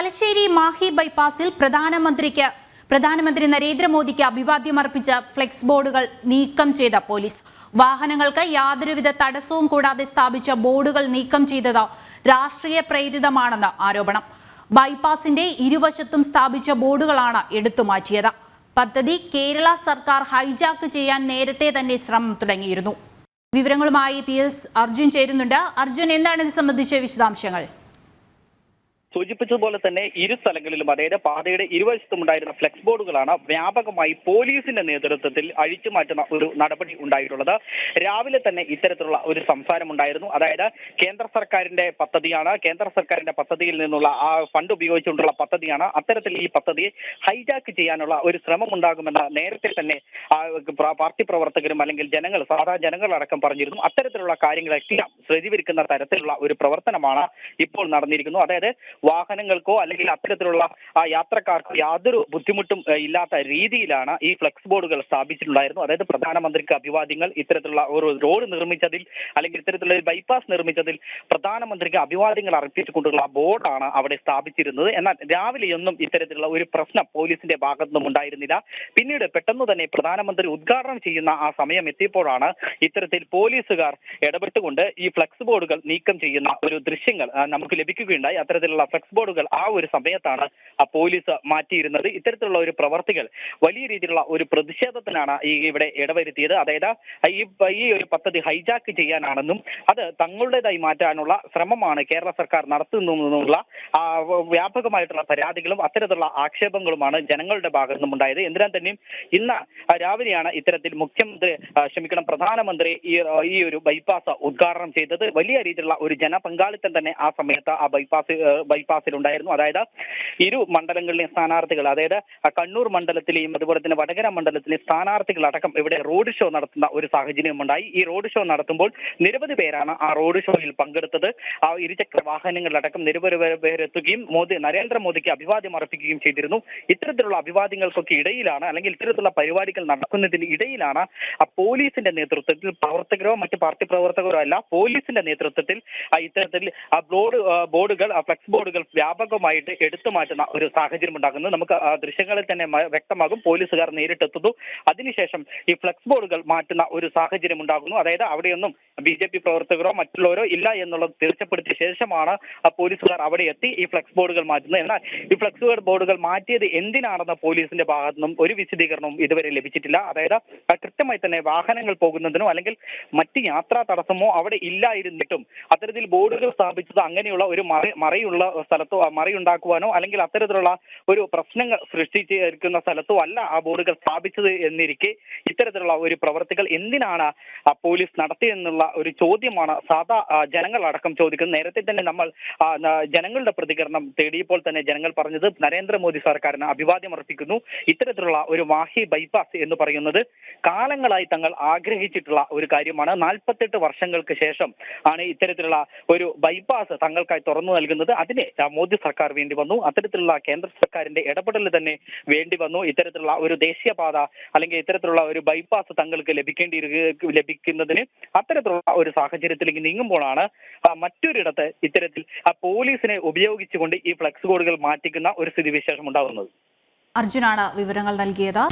തലശ്ശേരി മാഹി ബൈപ്പാസിൽ പ്രധാനമന്ത്രിക്ക് പ്രധാനമന്ത്രി നരേന്ദ്രമോദിക്ക് അഭിവാദ്യം അർപ്പിച്ച ഫ്ലെക്സ് ബോർഡുകൾ നീക്കം ചെയ്ത പോലീസ്. വാഹനങ്ങൾക്ക് യാതൊരുവിധ തടസ്സവും കൂടാതെ സ്ഥാപിച്ച ബോർഡുകൾ നീക്കം ചെയ്തത് രാഷ്ട്രീയ പ്രേരിതമാണെന്ന് ആരോപണം. ബൈപ്പാസിന്റെ ഇരുവശത്തും സ്ഥാപിച്ച ബോർഡുകളാണ് എടുത്തുമാറ്റിയത് പദ്ധതി കേരള സർക്കാർ ഹൈജാക്ക് ചെയ്യാൻ നേരത്തെ തന്നെ ശ്രമം തുടങ്ങിയിരുന്നു. വിവരങ്ങളുമായി പി എസ് അർജുൻ ചേരുന്നുണ്ട്. അർജുൻ എന്താണ് ഇത് സംബന്ധിച്ച വിശദാംശങ്ങൾ? സൂചിപ്പിച്ചതുപോലെ തന്നെ ഇരു സ്ഥലങ്ങളിലും അതായത് പാതയുടെ ഇരുവശത്തും ഉണ്ടായിരുന്ന ഫ്ലെക്സ് ബോർഡുകളാണ് വ്യാപകമായി പോലീസിന്റെ നേതൃത്വത്തിൽ അഴിച്ചു മാറ്റുന്ന ഒരു നടപടി ഉണ്ടായിട്ടുള്ളത്. രാവിലെ തന്നെ ഇത്തരത്തിലുള്ള ഒരു സംസാരം ഉണ്ടായിരുന്നു അതായത് കേന്ദ്ര സർക്കാരിന്റെ പദ്ധതിയാണ് കേന്ദ്ര സർക്കാരിന്റെ പദ്ധതിയിൽ നിന്നുള്ള ആ ഫണ്ട് ഉപയോഗിച്ചുകൊണ്ടുള്ള പദ്ധതിയാണ്. അത്തരത്തിൽ ഈ പദ്ധതിയെ ഹൈജാക്ക് ചെയ്യാനുള്ള ഒരു ശ്രമം ഉണ്ടാകുമെന്ന് നേരത്തെ തന്നെ പാർട്ടി പ്രവർത്തകരും അല്ലെങ്കിൽ ജനങ്ങൾ സാധാ ജനങ്ങളടക്കം പറഞ്ഞിരുന്നു. അത്തരത്തിലുള്ള കാര്യങ്ങളെല്ലാം പ്രതികരിക്കുന്ന തരത്തിലുള്ള ഒരു പ്രവർത്തനമാണ് ഇപ്പോൾ നടന്നിരിക്കുന്നു. അതായത് വാഹനങ്ങൾക്കോ അല്ലെങ്കിൽ അത്തരത്തിലുള്ള ആ യാത്രക്കാർക്കോ യാതൊരു ബുദ്ധിമുട്ടും ഇല്ലാത്ത രീതിയിലാണ് ഈ ഫ്ലെക്സ് ബോർഡുകൾ സ്ഥാപിച്ചിട്ടുണ്ടായിരുന്നു. അതായത് പ്രധാനമന്ത്രിക്ക് അഭിവാദ്യങ്ങൾ ഇത്തരത്തിലുള്ള ഒരു റോഡ് നിർമ്മിച്ചതിൽ അല്ലെങ്കിൽ ഇത്തരത്തിലുള്ള ഒരു ബൈപ്പാസ് നിർമ്മിച്ചതിൽ പ്രധാനമന്ത്രിക്ക് അഭിവാദ്യങ്ങൾ അർപ്പിച്ചുകൊണ്ടുള്ള ബോർഡാണ് അവിടെ സ്ഥാപിച്ചിരുന്നത്. എന്നാൽ രാവിലെയൊന്നും ഇത്തരത്തിലുള്ള ഒരു പ്രശ്നം പോലീസിന്റെ ഭാഗത്തുനിന്നും ഉണ്ടായിരുന്നില്ല. പിന്നീട് പെട്ടെന്ന് തന്നെ പ്രധാനമന്ത്രി ഉദ്ഘാടനം ചെയ്യുന്ന ആ സമയം എത്തിയപ്പോഴാണ് ഇത്തരത്തിൽ പോലീസുകാർ ഇടപെട്ടുകൊണ്ട് ഈ ഫ്ലെക്സ് ബോർഡുകൾ നീക്കം ചെയ്യുന്ന ഒരു ദൃശ്യങ്ങൾ നമുക്ക് ലഭിക്കുകയുണ്ടായി. അത്തരത്തിലുള്ള ഫ്ലെക്സ് ബോർഡുകൾ ആ ഒരു സമയത്താണ് ആ പോലീസ് മാറ്റിയിരുന്നത്. ഇത്തരത്തിലുള്ള ഒരു പ്രവർത്തികൾ വലിയ രീതിയിലുള്ള ഒരു പ്രതിഷേധത്തിനാണ് ഈ ഇവിടെ ഇടവരുത്തിയത്. അതായത് ഈ ഈ ഒരു പദ്ധതി ഹൈജാക്ക് ചെയ്യാനാണെന്നും അത് തങ്ങളുടേതായി മാറ്റാനുള്ള ശ്രമമാണ് കേരള സർക്കാർ നടത്തുന്നതെന്നുള്ള വ്യാപകമായിട്ടുള്ള പരാതികളും അത്തരത്തിലുള്ള ആക്ഷേപങ്ങളുമാണ് ജനങ്ങളുടെ ഭാഗത്തു നിന്നും ഉണ്ടായത് എന്തിനാൽ തന്നെയും ഇന്ന് രാവിലെയാണ് ഇത്തരത്തിൽ മുഖ്യമന്ത്രി ക്ഷമിക്കണം പ്രധാനമന്ത്രി ഈ ഈ ഒരു ബൈപ്പാസ് ഉദ്ഘാടനം ചെയ്തത്. വലിയ രീതിയിലുള്ള ഒരു ജനപങ്കാളിത്തം തന്നെ ആ സമയത്ത് ആ ബൈപ്പാസ് ബൈപ്പാസിൽ ഉണ്ടായിരുന്നു അതായത് ഇരു മണ്ഡലങ്ങളിലെയും സ്ഥാനാർത്ഥികൾ അതായത് കണ്ണൂർ മണ്ഡലത്തിലെയും അതുപോലെ തന്നെ വടകര മണ്ഡലത്തിലെയും സ്ഥാനാർത്ഥികൾ അടക്കം ഇവിടെ റോഡ് ഷോ നടത്തുന്ന ഒരു സാഹചര്യം ഉണ്ടായി. ഈ റോഡ് ഷോ നടത്തുമ്പോൾ നിരവധി പേരാണ് ആ റോഡ് ഷോയിൽ പങ്കെടുത്തത്. ആ ഇരുചക്ര വാഹനങ്ങളിലടക്കം നിരവധി പേര് പേരെത്തുകയും മോദി നരേന്ദ്രമോദിക്ക് അഭിവാദ്യം അർപ്പിക്കുകയും ചെയ്തിരുന്നു. ഇത്തരത്തിലുള്ള അഭിവാദ്യങ്ങൾക്കൊക്കെ ഇടയിലാണ് അല്ലെങ്കിൽ ഇത്തരത്തിലുള്ള പരിപാടികൾ നടക്കുന്നതിന് ഇടയിലാണ് ആ പോലീസിന്റെ നേതൃത്വത്തിൽ പ്രവർത്തകരോ മറ്റ് പാർട്ടി പ്രവർത്തകരോ അല്ല പോലീസിന്റെ നേതൃത്വത്തിൽ ഇത്തരത്തിൽ ആ ബോർഡ് ബോർഡുകൾ ആ ഫ്ലക്സ് ബോർഡുകൾ വ്യാപകമായിട്ട് എടുത്തു മാറ്റുന്ന ഒരു സാഹചര്യം ഉണ്ടാകുന്നത് നമുക്ക് ദൃശ്യങ്ങളിൽ തന്നെ വ്യക്തമാകും. പോലീസുകാർ നേരിട്ടെത്തുന്നു അതിനുശേഷം ഈ ഫ്ലെക്സ് ബോർഡുകൾ മാറ്റുന്ന ഒരു സാഹചര്യം ഉണ്ടാകുന്നു. അതായത് അവിടെയൊന്നും ബി ജെ പി പ്രവർത്തകരോ മറ്റുള്ളവരോ ഇല്ല എന്നുള്ളത് തീർച്ചപ്പെടുത്തിയ ശേഷമാണ് പോലീസുകാർ അവിടെ എത്തി ഈ ഫ്ലെക്സ് ബോർഡുകൾ മാറ്റുന്നത്. എന്നാൽ ഈ ഫ്ലെക്സ് ബോർഡുകൾ മാറ്റിയത് എന്തിനാണെന്ന പോലീസിന്റെ ഭാഗത്തു നിന്നും ഒരു വിശദീകരണവും ഇതുവരെ ലഭിച്ചിട്ടില്ല. അതായത് കൃത്യമായി തന്നെ വാഹനങ്ങൾ പോകുന്നതിനോ അല്ലെങ്കിൽ മറ്റ് യാത്രാ തടസ്സമോ അവിടെ ഇല്ലായിരുന്നിട്ടും അത്തരത്തിൽ ബോർഡുകൾ സ്ഥാപിച്ചത് അങ്ങനെയുള്ള ഒരു മറ മറയുള്ള സ്ഥലത്തോ മറിയുണ്ടാക്കുവാനോ അല്ലെങ്കിൽ അത്തരത്തിലുള്ള ഒരു പ്രശ്നങ്ങൾ സൃഷ്ടിച്ചിരിക്കുന്ന സ്ഥലത്തോ അല്ല ആ ബോർഡുകൾ സ്ഥാപിച്ചത് എന്നിരിക്കെ ഇത്തരത്തിലുള്ള ഒരു പ്രവർത്തികൾ എന്തിനാണ് പോലീസ് നടത്തിയെന്നുള്ള ഒരു ചോദ്യമാണ് സാധാ ജനങ്ങളടക്കം ചോദിക്കുന്നത്. നേരത്തെ തന്നെ നമ്മൾ ജനങ്ങളുടെ പ്രതികരണം തേടിയപ്പോൾ തന്നെ ജനങ്ങൾ പറഞ്ഞത് നരേന്ദ്രമോദി സർക്കാരിന് അഭിവാദ്യം അർപ്പിക്കുന്നു. ഇത്തരത്തിലുള്ള ഒരു വാഹി ബൈപ്പാസ് എന്ന് പറയുന്നത് കാലങ്ങളായി തങ്ങൾ ആഗ്രഹിച്ചിട്ടുള്ള ഒരു കാര്യമാണ്. നാൽപ്പത്തെട്ട് വർഷങ്ങൾക്ക് ശേഷം ആണ് ഇത്തരത്തിലുള്ള ഒരു ബൈപ്പാസ് തങ്ങൾക്കായി തുറന്നു നൽകുന്നത്. അതിന് മോദി സർക്കാർ വേണ്ടി വന്നു. അത്തരത്തിലുള്ള കേന്ദ്ര സർക്കാരിന്റെ ഇടപെടൽ തന്നെ വേണ്ടി വന്നു. ഇത്തരത്തിലുള്ള ഒരു ദേശീയപാത അല്ലെങ്കിൽ ഇത്തരത്തിലുള്ള ഒരു ബൈപ്പാസ് തങ്ങൾക്ക് ലഭിക്കേണ്ടി ലഭിക്കുന്നതിന് അത്തരത്തിലുള്ള ഒരു സാഹചര്യത്തിലേക്ക് നീങ്ങുമ്പോഴാണ് മറ്റൊരിടത്ത് ഇത്തരത്തിൽ പോലീസിനെ ഉപയോഗിച്ചുകൊണ്ട് ഈ ഫ്ലക്സ് ബോർഡുകൾ മാറ്റിക്കുന്ന ഒരു സ്ഥിതിവിശേഷം ഉണ്ടാകുന്നത്. അർജുനാണ് വിവരങ്ങൾ നൽകിയത്.